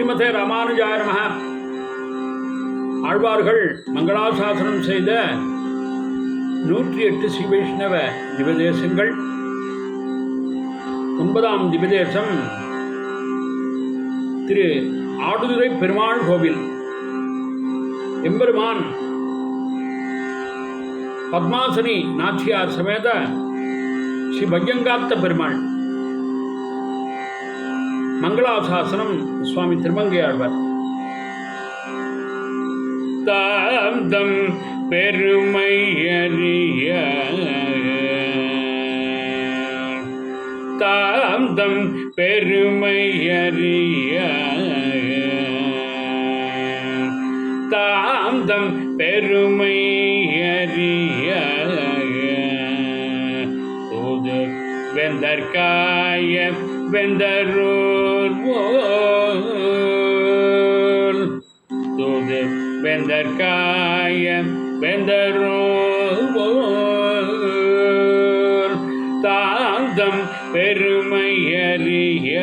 ஸ்ரீமதே ராமானுஜாய நம ஆழ்வார்கள் மங்களாசாசனம் செய்த நூற்றி எட்டு ஸ்ரீ வைஷ்ணவ திவதேசங்கள். ஒன்பதாம் திவதேசம் திரு ஆடுதுறை பெருமாள் கோவில். எம்பெருமான் பத்மாசனி நாச்சியார் சமேத ஸ்ரீ பையங்காத்த பெருமாள். மங்களாசாசனம் சுவாமி திருமங்கையாழ்வார். தாந்தம் பெருமை அறிய தாந்தம் பெருமை அறிய தாந்தம் பெருமை வெந்தற்காய வெந்தரூர் போல் தூது வெந்தற்காய வெந்தரூர் போல் தாந்தம் பெருமையறிய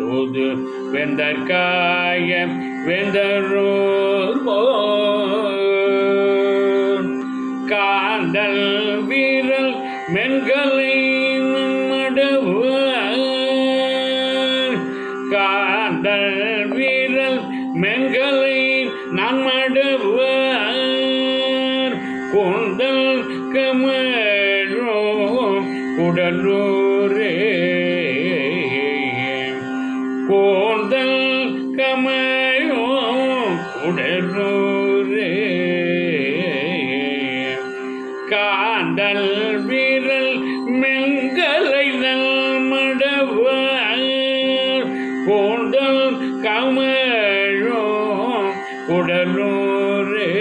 தூது வெந்தற்காய வெந்தரூர் போல் வீரல் மென்களை மடவார் காதல் வீரல் மென்களை நான் மடவார் கொண்டல் கமரோ குடலூரே. கோந்தல் கமழோ குடலூரே. காதல் வீரல் மெங்கலை நல் மடவார் கோண்டல் கமழோ உடலோரே.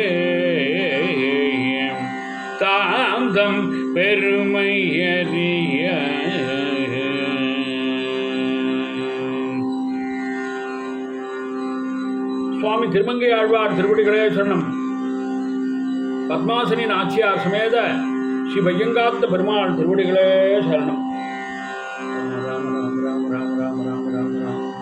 தாந்தம் பெருமையறிய. சுவாமி திருமங்கை ஆழ்வார் திருவடிகளே சரணம். பத்மாசனின் ஆட்சியார் சமேத ஸ்ரீ பையங்காத்த பெருமாள் திருவடிகளே சரணம். ராம ராம ராம ராம ராம ராம.